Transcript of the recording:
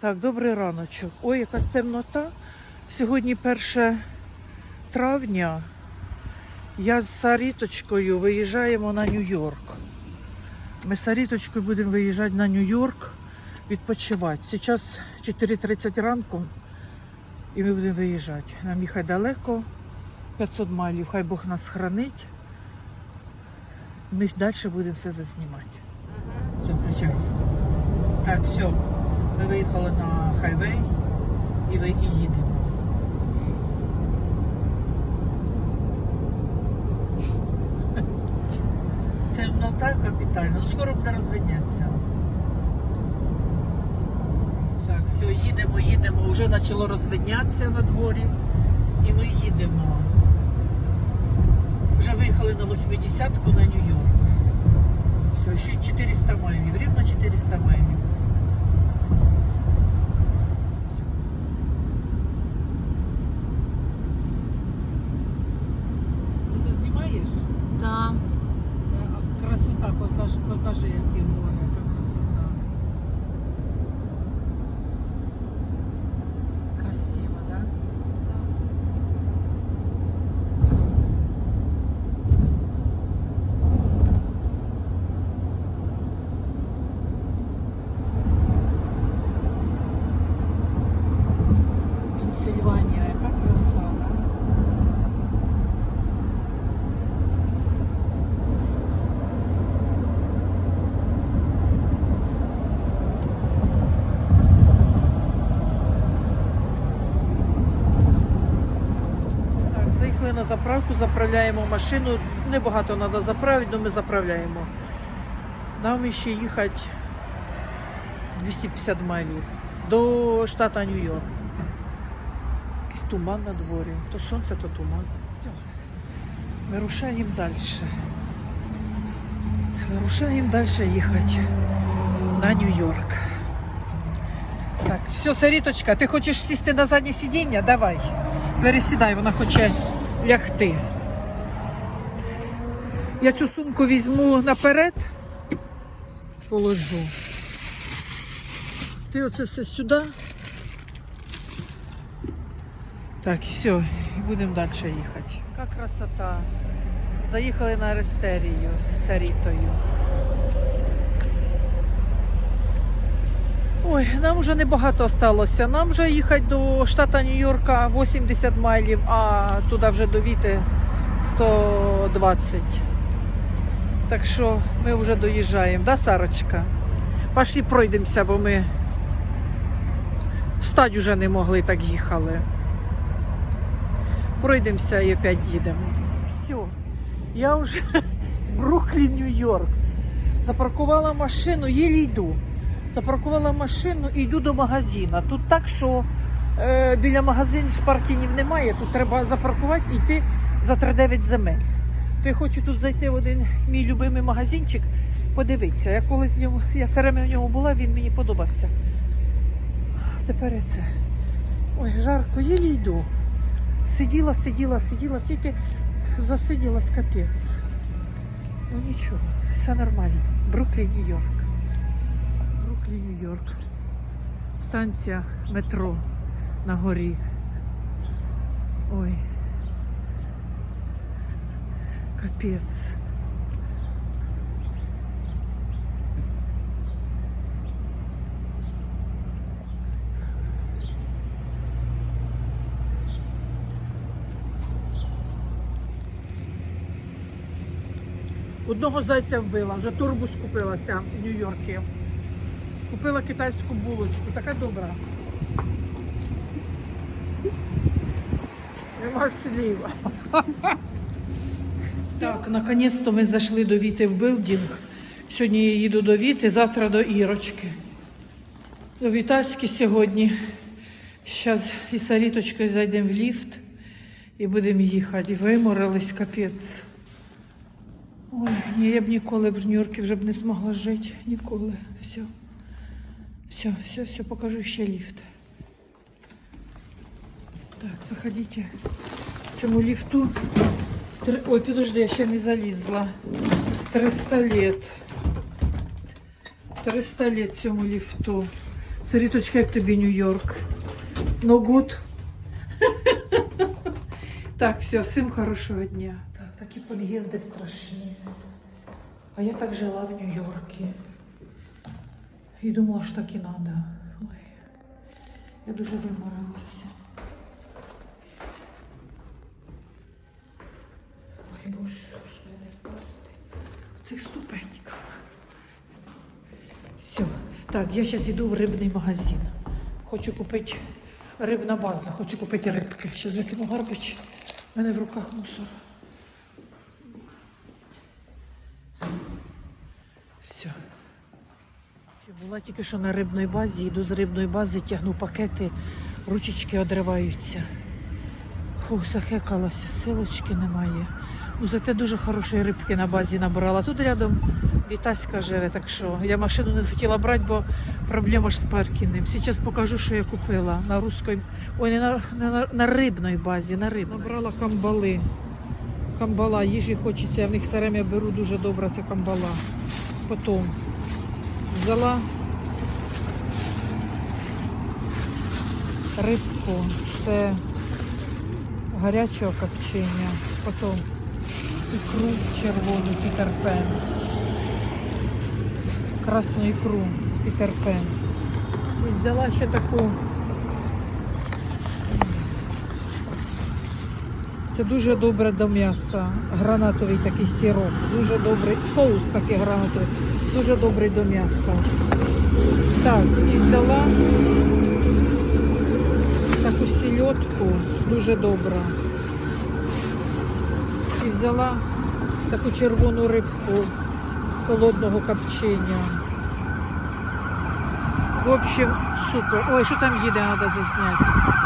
Так, добрий раночок. Ой, яка темнота. Сьогодні 1 травня. Я з Саріточкою виїжджаємо на Нью-Йорк. Ми з Саріточкою будемо виїжджати на Нью-Йорк відпочивати. Зараз 4.30 ранку і ми будемо виїжджати. Нам їхати далеко, 500 майлів, хай Бог нас хранить. Ми далі будемо все зазнімати. Все, включай. Так, все. Ми виїхали на хайвей і, ви, і їдемо. Темнота капітальна. Ну скоро буде розвиднятися. Так, все, їдемо, їдемо. Вже почало розвиднятися на дворі. І ми їдемо. Вже виїхали на 80-ку на Нью-Йорк. Все, ще 400 майлів, рівно 400 майлів. Да. А Красота, покажи, покажи, які гори, яка красота. Красиво, да? Заїхали на заправку, заправляємо машину. Небагато треба заправити, але ми заправляємо. Нам ще їхати 250 майлів до штату Нью-Йорк. Якийсь туман на дворі. То сонце, то туман. Все. Вирушаємо далі. Вирушаємо далі їхати на Нью-Йорк. Так, все, Саріточка, ти хочеш сісти на заднє сидіння? Давай. Пересідай, вона хоче лягти. Я цю сумку візьму наперед, положу. Ти оце все сюди. Так, все, і будемо далі їхати. Яка красота. Заїхали на Арестерію з Сарітою. Ой, нам вже небагато осталося. Нам вже їхати до штата Нью-Йорка 80 майлів, а туди вже до Віти 120. Так що ми вже доїжджаємо, да, Сарочка? Пошли пройдемося, бо ми встати вже не могли, так їхали. Пройдемося і опять їдемо. Все, я вже Бруклін, Нью-Йорк. Запаркувала машину, їлі йду. Запаркувала машину і йду до магазина. Тут так, що е, біля магазину ж паркінгів немає. Тут треба запаркувати і йти за 3-9 земель. То я хочу тут зайти в один мій любимий магазинчик, подивитися. Я колись в ньому, я все в ньому була, він мені подобався. Тепер я це. Ой, жарко, єлі йду. Сиділа, сиділа, сиділа, стільки засиділась капець. Ну нічого, все нормально. Бруклін, Нью-Йорк. Бруклін, Нью-Йорк. Станція метро на горі. Ой. Капець. Одного зайця вбила, вже турбус купилася в Нью-Йорку. Купила китайську булочку, така добра. Нема слів. Так, наконець-то ми зайшли до Віти в билдинг. Сьогодні я їду до Віти, завтра до Ірочки. До Вітаськи сьогодні. Зараз із Саріточкою зайдемо в ліфт і будемо їхати. Виморились капець. Ой, ні, я б ніколи в Нью-Йорку вже б не змогла жити. Ніколи. Все. Все, все, все, покажу ще ліфт. Так, заходите. Цьому ліфту. Три... Ой, подожди, я ще не залізла. 300 лет. 300 лет цьому ліфту. Саріточка, як тобі Нью-Йорк? No good? так, все, всім хорошого дня. Так, такі під'їзди страшні. А я так жила в Нью-Йорку. І думала, що так і надо. Ой, я дуже виморилася. Ой, Боже, що я не впасти. В цих ступеньках. Все. Так, я зараз йду в рибний магазин. Хочу купити рибна база, хочу купити рибки. Зараз викину гарбич. У мене в руках мусор. Все. Була тільки що на рибній базі, йду з рибної бази, тягну пакети, ручечки одриваються. Фу, захекалася, силочки немає. Ну, зате дуже хорошої рибки на базі набрала. Тут рядом Вітаська живе, так що я машину не захотіла брати, бо проблема ж з паркінгом. Зараз покажу, що я купила на руській, ой, не на, не на, на рибній базі, на рибній. Набрала камбали. Камбала, їжі хочеться, я в них все время беру дуже добра ця камбала. Потім взяла рибку, це гарячого копчення, потім ікру червону пітерпен, красну ікру пітерпен. І взяла ще таку. Це дуже добре до м'яса. Гранатовий такий сироп. Дуже добрий. Соус такий гранатовий. Дуже добрий до м'яса. Так, і взяла таку сільотку, дуже добра. І взяла таку червону рибку холодного копчення. В общем, супер. Ой, що там їде, треба зазняти.